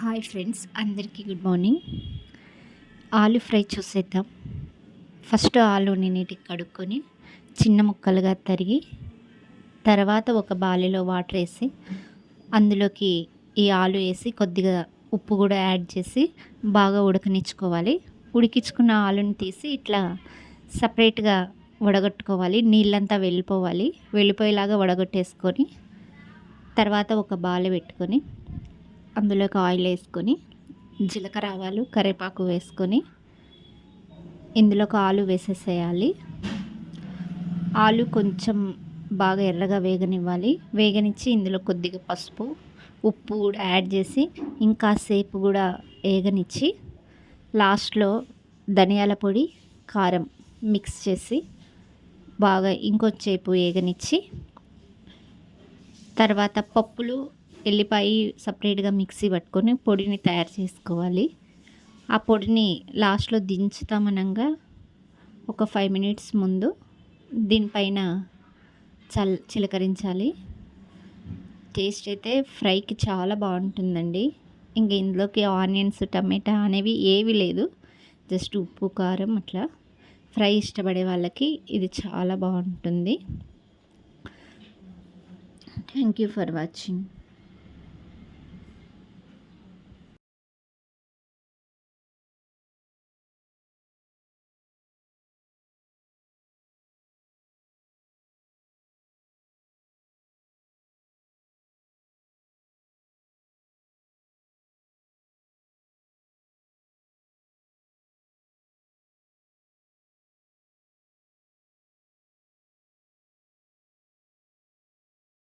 Hi friends అందరికీ good morning. Aloo fry చూసేద్దాం. First ఆలుని నీటికి కడుక్కొని చిన్న ముక్కలుగా తరిగి తర్వాత ఒక బాలిలో వాటర్ వేసి అందులోకి ఈ ఆలు వేసి కొద్దిగా ఉప్పు కూడా యాడ్ చేసి బాగా ఉడకనిచ్చుకోవాలి. ఉడికించుకున్న ఆలుని తీసి ఇట్లా సపరేట్గా వడగట్టుకోవాలి. నీళ్ళంతా వెళ్ళిపోవాలి. వెళ్ళిపోయేలాగా వడగొట్టేసుకొని తర్వాత ఒక బాల పెట్టుకొని అందులోకి ఆయిల్ వేసుకొని జీలకర్ర ఆవాలు కరివేపాకు వేసుకొని ఇందులోకి ఆలు వేసేసేయాలి. ఆలు కొంచెం బాగా ఎర్రగా వేగనివ్వాలి. వేగనిచ్చి ఇందులో కొద్దిగా పసుపు ఉప్పు కూడా యాడ్ చేసి ఇంకా సేపు కూడా వేగనిచ్చి లాస్ట్లో ధనియాల పొడి కారం మిక్స్ చేసి బాగా ఇంకొంచేపు వేగనిచ్చి తర్వాత పప్పులు ఎల్లిపాయ సపరేట్గా మిక్సీ పట్టుకొని పొడిని తయారు చేసుకోవాలి. ఆ పొడిని లాస్ట్లో దించుతామనంగా ఒక ఫైవ్ మినిట్స్ ముందు దీనిపైన చల్ చిలకరించాలి. టేస్ట్ అయితే ఫ్రైకి చాలా బాగుంటుందండి. ఇంక ఇందులోకి ఆనియన్స్ టమాటా అనేవి ఏవి లేదు. జస్ట్ ఉప్పు కారం అట్లా. ఫ్రై ఇష్టపడే వాళ్ళకి ఇది చాలా బాగుంటుంది. Thank you for watching.